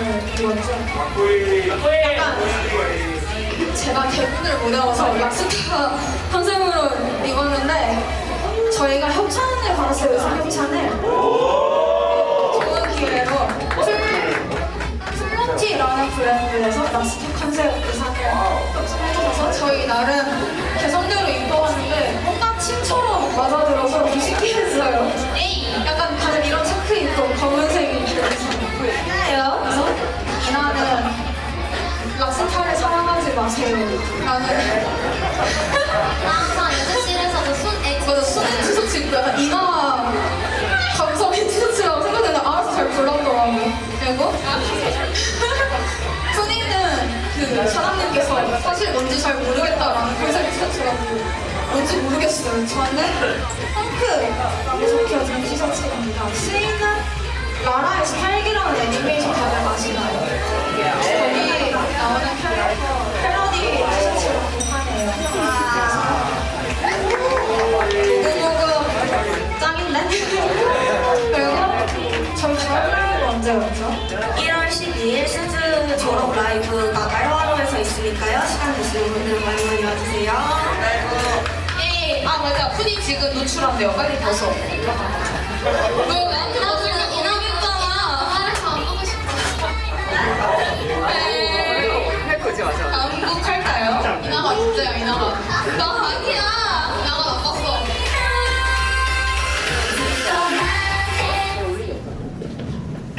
입었죠. 약간 제가 대본을 못 외워서 락스타 컨셉으로 입었는데 저희가 협찬을 받았어요. 의상 협찬을. 좋은 기회로 풀 플런티라는 브랜드에서 락스타 컨셉 의상을 해주셔서 저희 나름 마세요. 나는 항상 연습실에서도 손 엑스 맞아 수능 티셔츠 입고 약간 이나 감성의 티셔츠라고 생각했는데 알아서 잘 골랐더라고. 그리고 푸니는 그 사장님께서 사실 뭔지 잘 모르겠다라는 컨셉 티셔츠라고 뭔지 모르겠어요. 저는 펑크라고 적혀진 티셔츠 1월 12일 실즈 졸업 라이브가 깔화로에서 있으니까요. 시간 되시는 분들 많이 많이 와주세요. 에이, 아 맞아, 푸니 지금 노출한대요. 빨리 벗어. 왜 나한테 벗을 거 이남이잖아. 안 보고 싶어. 네. 네. 에이, 할거지 맞아. 안 볼까? 이나가 진짜요, 이나가.